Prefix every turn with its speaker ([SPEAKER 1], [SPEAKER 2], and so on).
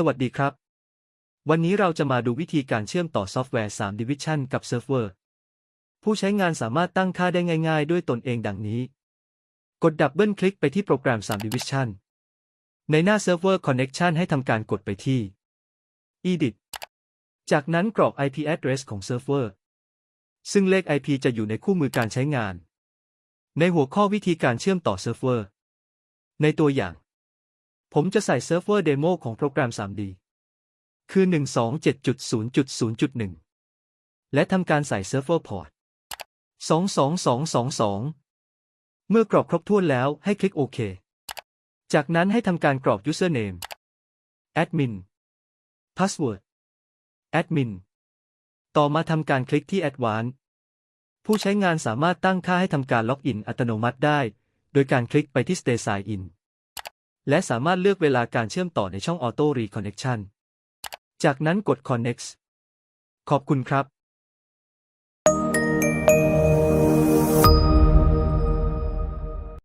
[SPEAKER 1] สวัสดีครับ วันนี้เราจะมาดูวิธีการเชื่อมต่อซอฟต์แวร์ 3 Division กับเซิร์ฟเวอร์ ผู้ใช้งานสามารถตั้งค่าได้ง่าย ๆ ด้วยตนเองดังนี้ กดดับเบิลคลิกไปที่โปรแกรม 3 Division ในหน้า Server Connection ให้ทำการกดไปที่ Edit จากนั้นกรอก IP address ของเซิร์ฟเวอร์ ซึ่งเลข IP จะอยู่ในคู่มือการใช้งาน ในหัวข้อวิธีการเชื่อมต่อเซิร์ฟเวอร์ ในตัวอย่าง ผมจะใส่เซิร์ฟเวอร์เดโมของโปรแกรม 3D คือ 127.0.0.1 และทำการใส่เซิร์ฟเวอร์พอร์ต 22222 เมื่อกรอกครบถ้วนแล้วให้คลิกโอเค จากนั้นให้ทำการกรอก username admin password admin ต่อมาทำการคลิกที่ advanced ผู้ใช้งานสามารถตั้งค่าให้ทำการล็อกอินอัตโนมัติได้ โดยการคลิกไปที่ stay sign in และสามารถเลือกเวลาการเชื่อมต่อในช่อง Auto Reconnection จากนั้นกด Connect ขอบคุณครับ